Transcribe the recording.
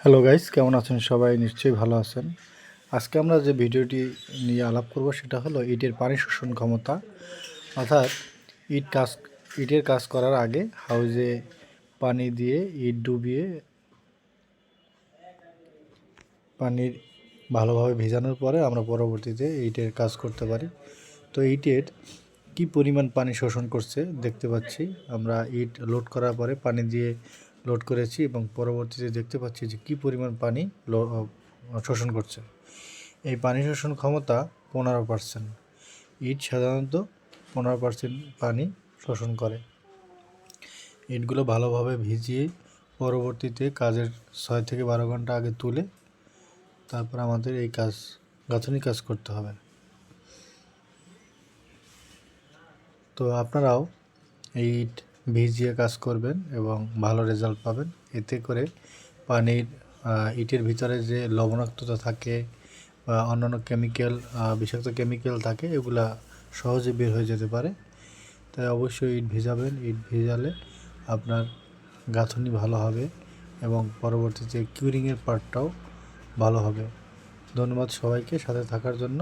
Hello guys কেমন আছেন সবাই? নিশ্চয়ই ভালো আছেন। আজকে আমরা যে ভিডিওটি নিয়ে আলাপ করব, সেটা হলো ইটের পানি শোষণ ক্ষমতা। অর্থাৎ ইট কাজ, ইটের কাজ করার আগে হাউজে পানি দিয়ে ইট ডুবিয়ে পানির ভালোভাবে ভেজানোর পরে আমরা পরবর্তীতে ইটের কাজ করতে পারি। তো ইটের কি পরিমাণ পানি শোষণ করছে দেখতে পাচ্ছি। আমরা ইট লোড করার পরে পানি দিয়ে লোড করেছি এবং পরবর্তীতে দেখতে পাচ্ছি যে কি পরিমাণ পানি শোষণ করছে। এই পানি শোষণ ক্ষমতা পনেরো পার্সেন্ট ইট সাধারণত পনেরো পার্সেন্ট পানি শোষণ করে। ইটগুলো ভালোভাবে ভিজিয়ে পরবর্তীতে কাজের ছয় থেকে বারো ঘণ্টা আগে তুলে তারপর আমাদের এই কাজ, গাঁথনি কাজ করতে হবে। তো আপনারাও এই ইট ভিজিয়ে কাজ করবেন এবং ভালো রেজাল্ট পাবেন। এতে করে পানির ইটের ভিতরে যে লবণাক্ততা থাকে বা অন্যান্য কেমিক্যাল বিষাক্ত কেমিক্যাল থাকে, এগুলা সহজে বের হয়ে যেতে পারে। তাই অবশ্যই ইট ভিজাবেন। ইট ভিজালে আপনার গাঁথনি ভালো হবে এবং পরবর্তীতে কিউরিংয়ের পার্টটাও ভালো হবে। ধন্যবাদ সবাইকে সাথে থাকার জন্য।